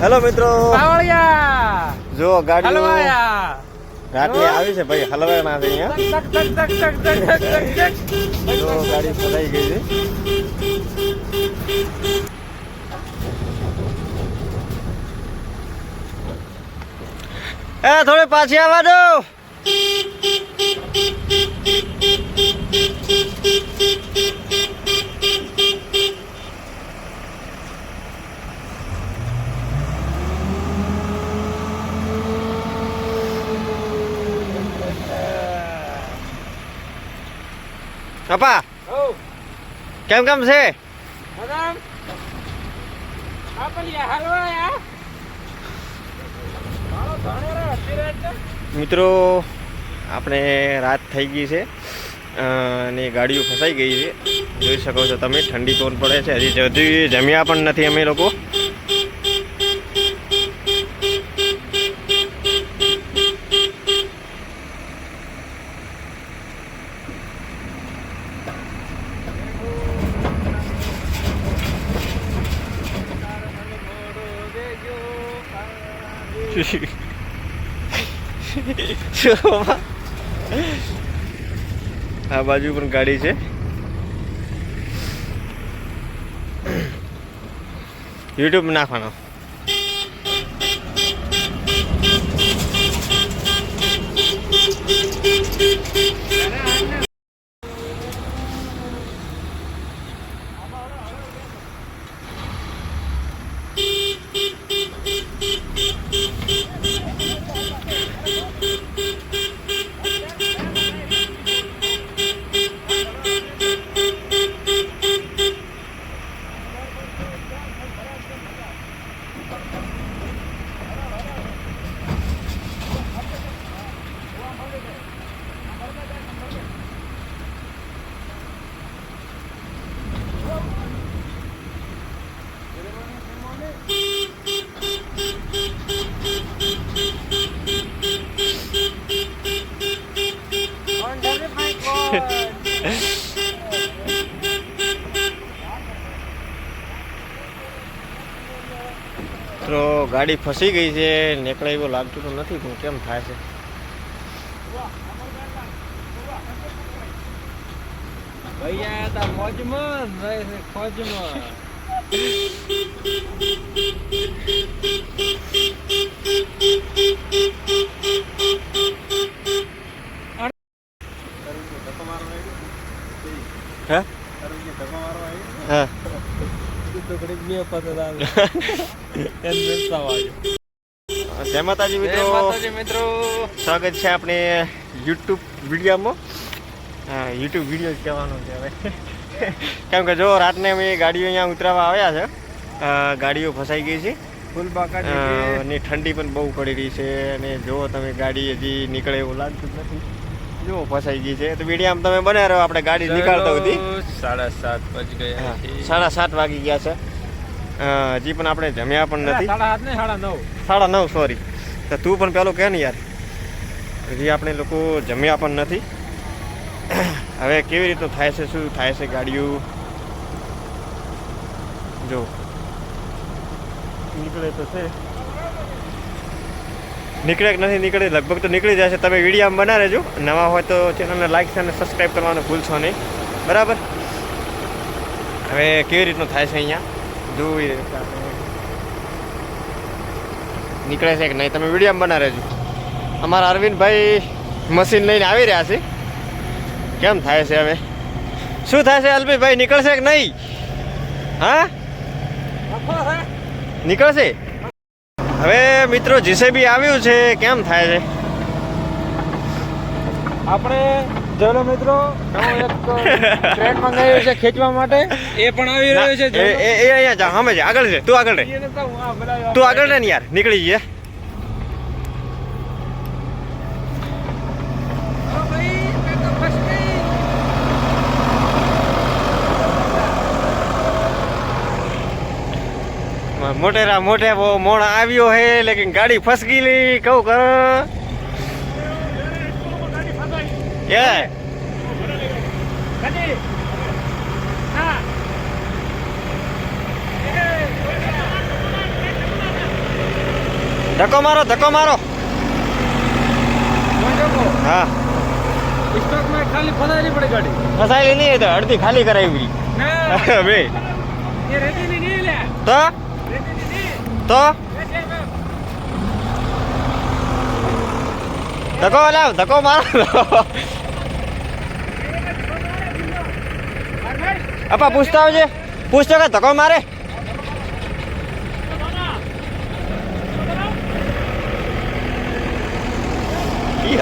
Hello મિત્રો. જો ગાડી ગાડી આવી છે ભાઈ હલવાય ના છે. અહીંયા ગાડી ફસાઈ ગઈ છે. એ થોડી પાછી આવવા દો. પપ્પા? કેમ કેમ છે? મિત્રો આપણે રાત થઈ ગઈ છે અને ગાડીઓ ફસાઈ ગઈ છે. જોઈ શકો છો તમે ઠંડી તોડ પડે છે. હજી જમ્યા પણ નથી અમે લોકો. આ બાજુ પણ ગાડી છે. યુટ્યુબ નાખવાનો. ગાડી ફસી ગઈ છે નીકળે એવું લાગતું તો નથી પણ કેમ થાય છે? ખોજમાં હે. હા બે આવે જય માતાજી. મિત્રો. માતાજી મિત્રો. સ્વાગત છે આપણે યુટ્યુબ વિડીયોમાં. હા યુટ્યુબ વીડિયો જ કહેવાનો છે હવે. કેમ કે જો રાતને અમે ગાડીઓ અહીંયા ઉતરાવા આવ્યા છે. ગાડીઓ ફસાઈ ગઈ છે. અને ઠંડી પણ બહુ પડી રહી છે. અને જો તમે ગાડી હજી નીકળે એવું લાગતું નથી. જો ફસાઈ ગઈ છે. તો વીડિયો તમે બને રહ્યો આપણે ગાડી નીકળતા હતી સાડા સાત વાગી ગયા સાડા સાત વાગી ગયા છે. હજી પણ આપણે જમ્યા પણ નથી. સાડા ને સાડા નવ. સાડા નવ સોરી તો તું પણ પેલું કહે ને યાર. હજી આપણે લોકો જમ્યા પણ નથી. હવે કેવી રીતનું થાય છે શું થાય છે ગાડીઓ? જો. નીકળે તો છે. નીકળે કે નથી નીકળે લગભગ તો નીકળી જશે. તમે વીડિયો બના રહેજો નવા હોય તો ચેનલને લાઈક અને સબસ્ક્રાઈબ કરવાનું ભૂલશો નહીં. બરાબર? હવે કેવી રીતનું થાય છે અહીંયા? જોઈ નીકળે છે કે નહીં? તમે વીડિયો બના રહેજો અમારા અરવિંદભાઈ મશીન લઈને આવી રહ્યા છે. કેમ થાય છે હવે? શું થાય છે અલ્પેશભાઈ? નીકળશે કે નહીં? હા? નીકળશે? હવે મિત્રો જીસેબી આવ્યું છે કેમ થાય છે? આપણે ચલો મિત્રો એક ટ્રેન મંગાવ્યું છે ખેંચવા માટે. એ પણ આવી રહ્યો છે એ અહીંયા જા હમે છે આગળ છે તું આગળ રહે. તું આગળ રહે ને યાર નીકળી જઈએ ઓ ભાઈ મેં તો ફસ ગઈ મોટેરા મોટે બહુ મોણ આવ્યો હે લેકિન ગાડી ફસ ગઈ કહું કર એ. કદી હા ધક્કો મારો ધક્કો મારો. હા. સ્ટોકમાં ખાલી ફસાયેલી પડે ગાડી ફસાયેલી નહીં એ તો અડધી ખાલી કરાવી. ના. બે. એ રેતીની નહીં લે. તો? રેતીની નહીં તો? ધક્કો લાવ, ધક્કો મારો. અપા, પૂછતા આવજે. પૂછતો કે ધક્કો મારે?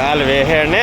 હાલ વેહે ને.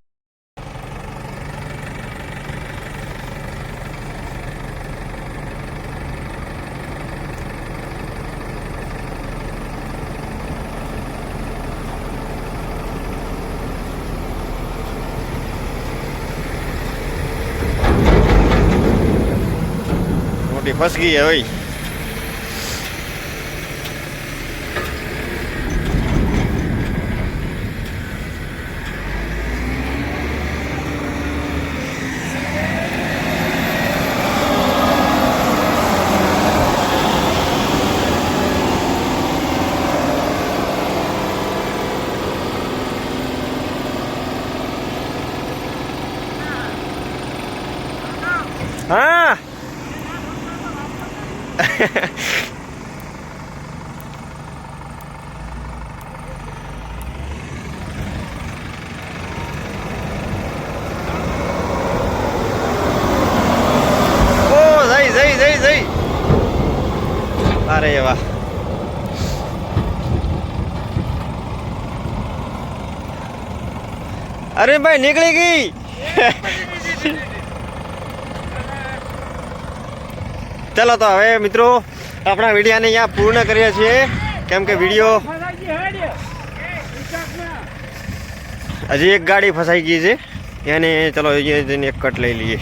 một điểm pass ghi અરે ભાઈ નીકળી ગઈ. ચાલો તો હવે મિત્રો, આપણા વિડીયાને અહીંયા પૂર્ણ કરીએ છીએ. કેમ કે વીડિયો હજી એક ગાડી ફસાઈ ગઈ છે. એને ચલો એક કટ લઈ લઈએ.